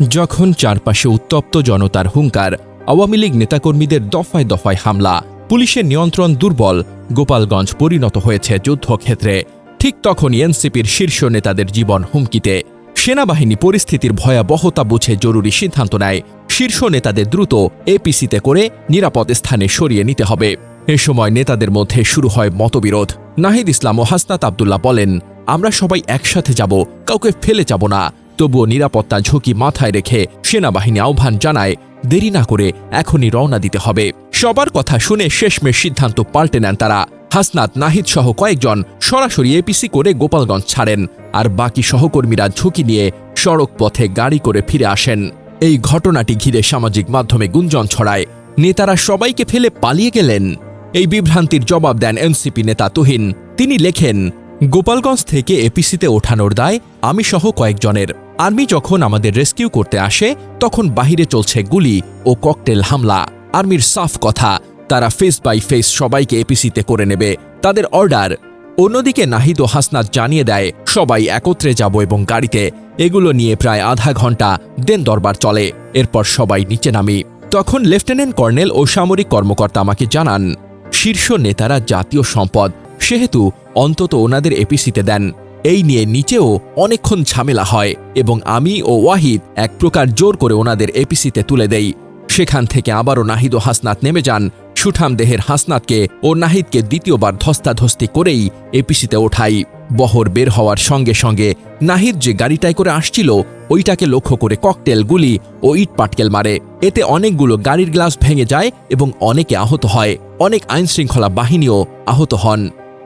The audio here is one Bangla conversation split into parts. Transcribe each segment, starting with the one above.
যখন চারপাশে উত্তপ্ত জনতার হুঙ্কার, আওয়ামী লীগ নেতাকর্মীদের দফায় দফায় হামলা, পুলিশের নিয়ন্ত্রণ দুর্বল, গোপালগঞ্জ পরিণত হয়েছে যুদ্ধক্ষেত্রে। ঠিক তখনই এনসিপির শীর্ষ নেতাদের জীবন হুমকিতে। সেনাবাহিনী পরিস্থিতির ভয়াবহতা বুঝে জরুরি সিদ্ধান্ত নেয়। শীর্ষ নেতাদের দ্রুত এপিসিতে করে নিরাপদ স্থানে সরিয়ে নিতে হবে। এ সময় নেতাদের মধ্যে শুরু হয় মতবিরোধ। নাহিদ ইসলাম ও হাসনাত আবদুল্লাহ বলেন, আমরা সবাই একসাথে যাব, কাউকে ফেলে যাব না। তবুও নিরাপত্তা ঝুঁকি মাথায় রেখে সেনাবাহিনী আহ্বান জানায়, দেরি না করে এখনই রওনা দিতে হবে। সবার কথা শুনে শেষমেশ সিদ্ধান্ত পাল্টে নেন তারা। হাসনাত নাহিদ সহ কয়েকজন সরাসরি এপিসি করে গোপালগঞ্জ ছাড়েন আর বাকি সহকর্মীরা ঝুঁকি নিয়ে সড়ক পথে গাড়ি করে ফিরে আসেন। এই ঘটনাটি ঘিরে সামাজিক মাধ্যমে গুঞ্জন ছড়ায়। নেতারা সবাইকে ফেলে পালিয়ে গেলেন। এই বিভ্রান্তির জবাব দেন এনসিপি নেতা তুহিন। তিনি লেখেন, গোপালগঞ্জ থেকে এপিসিতে ওঠানোর দায় আমি সহ কয়েকজনের। আর্মি যখন আমাদের রেস্কিউ করতে আসে, তখন বাহিরে চলছে গুলি ও ককটেল হামলা। আর্মির সাফ কথা, তারা ফেস বাই ফেস সবাইকে এপিসিতে করে নেবে। তাদের অর্ডার অন্যদিকে নাহিদ ও হাসনাত জানিয়ে দেয়, সবাই একত্রে যাব এবং গাড়িতে। এগুলো নিয়ে প্রায় আধা ঘণ্টা দেন দরবার চলে। এরপর সবাই নিচে নামি। তখন লেফটেন্যান্ট কর্নেল ও সামরিক কর্মকর্তা আমাকে জানান, শীর্ষ নেতারা জাতীয় সম্পদ, সেহেতু অন্তত ওনাদের এপিসিতে দেন। এই নিয়ে নিচেও অনেকক্ষণ ঝামেলা হয় এবং আমি ও ওয়াহিদ এক প্রকার জোর করে ওনাদের এপিসিতে তুলে দেই। সেখান থেকে আবারও নাহিদ ও হাসনাত নেমে যান। সুঠাম দেহের হাসনাতকে ও নাহিদকে দ্বিতীয়বার ধস্তাধস্তি করেই এপিসিতে ওঠাই। বহর বের হওয়ার সঙ্গে সঙ্গে নাহিদ যে গাড়িটায় করে আসছিল, ওইটাকে লক্ষ্য করে ককটেল গুলি ও ইট পাটকেল মারে। এতে অনেকগুলো গাড়ির গ্লাস ভেঙে যায় এবং অনেকে আহত হয়। অনেক আইনশৃঙ্খলা বাহিনীও আহত হন।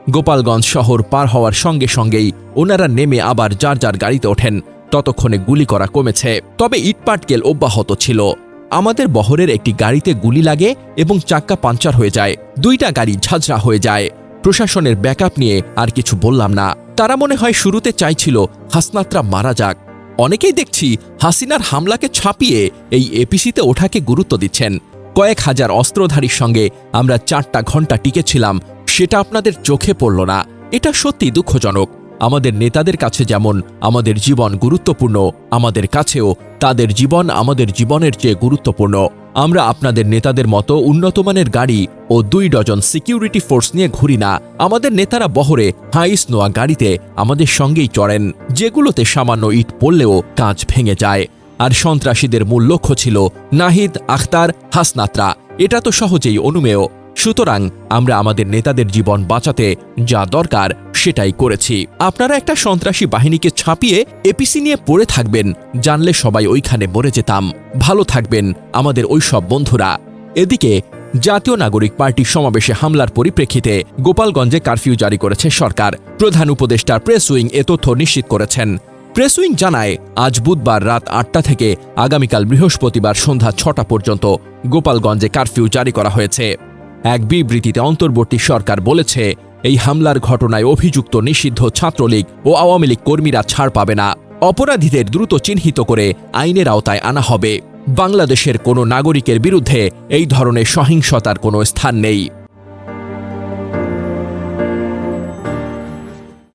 গোপালগঞ্জ শহর পার হওয়ার সঙ্গে সঙ্গেই ওনারা নেমে আবার যার যার গাড়িতে ওঠেন। ততক্ষণে গুলি করা কমেছে। তবে ইটপাটকেল অব্যাহত ছিল। আমাদের বহরের একটি গাড়িতে গুলি লাগে এবং চাক্কা পাঞ্চার হয়ে যায়। দুইটা গাড়ি ঝাঁঝরা হয়ে যায়। প্রশাসনের ব্যাকআপ নিয়ে আর কিছু বললাম না। তারা মনে হয় শুরুতে চাইছিল হাসনাত্রা মারা যাক। অনেকেই দেখছি হাসিনার হামলাকে ছাপিয়ে এই এপিসিতে ওঠাকে গুরুত্ব দিচ্ছেন। কয়েক হাজার অস্ত্রধারীর সঙ্গে আমরা চারটা ঘণ্টা টিকেছিলাম সেটা আপনাদের চোখে পড়ল না। এটা সত্যি দুঃখজনক। আমাদের নেতাদের কাছে যেমন আমাদের জীবন গুরুত্বপূর্ণ, আমাদের কাছেও তাদের জীবন আমাদের জীবনের চেয়ে গুরুত্বপূর্ণ। আমরা আপনাদের নেতাদের মতো উন্নতমানের গাড়ি ও দুই ডজন সিকিউরিটি ফোর্স নিয়ে ঘুরি না। আমাদের নেতারা বহরে হাইস নোয়া গাড়িতে আমাদের সঙ্গেই চড়েন, যেগুলোতে সামান্য ইট পড়লেও কাঁচ ভেঙে যায়। আর সন্ত্রাসীদের মূল লক্ষ্য ছিল নাহিদ, আখতার, হাসনাত্রা। এটা তো সহজেই অনুমেয়। সুতরাং আমরা আমাদের নেতাদের জীবন বাঁচাতে যা দরকার সেটাই করেছি। আপনারা একটা সন্ত্রাসী বাহিনীকে ছাপিয়ে এপিসি নিয়ে পড়ে থাকবেন, জানলে সবাই ওইখানে মরে যেতাম। ভালো থাকবেন আমাদের ওইসব বন্ধুরা। এদিকে, জাতীয় নাগরিক পার্টির সমাবেশে হামলার পরিপ্রেক্ষিতে গোপালগঞ্জে কারফিউ জারি করেছে সরকার। প্রধান উপদেষ্টা প্রেস উইং এ তথ্য নিশ্চিত করেছেন। প্রেস উইং জানায়, আজ বুধবার রাত আটটা থেকে আগামীকাল বৃহস্পতিবার সন্ধ্যা ছটা পর্যন্ত গোপালগঞ্জে কারফিউ জারি করা হয়েছে। এক বিবৃতিতে অন্তর্বর্তী সরকার বলেছে, এই হামলার ঘটনায় অভিযুক্ত নিষিদ্ধ ছাত্রলীগ ও আওয়ামী লীগ কর্মীরা ছাড় পাবে না। অপরাধীদের দ্রুত চিহ্নিত করে আইনের আওতায় আনা হবে। বাংলাদেশের কোনো নাগরিকের বিরুদ্ধে এই ধরনের সহিংসতার কোনো স্থান নেই।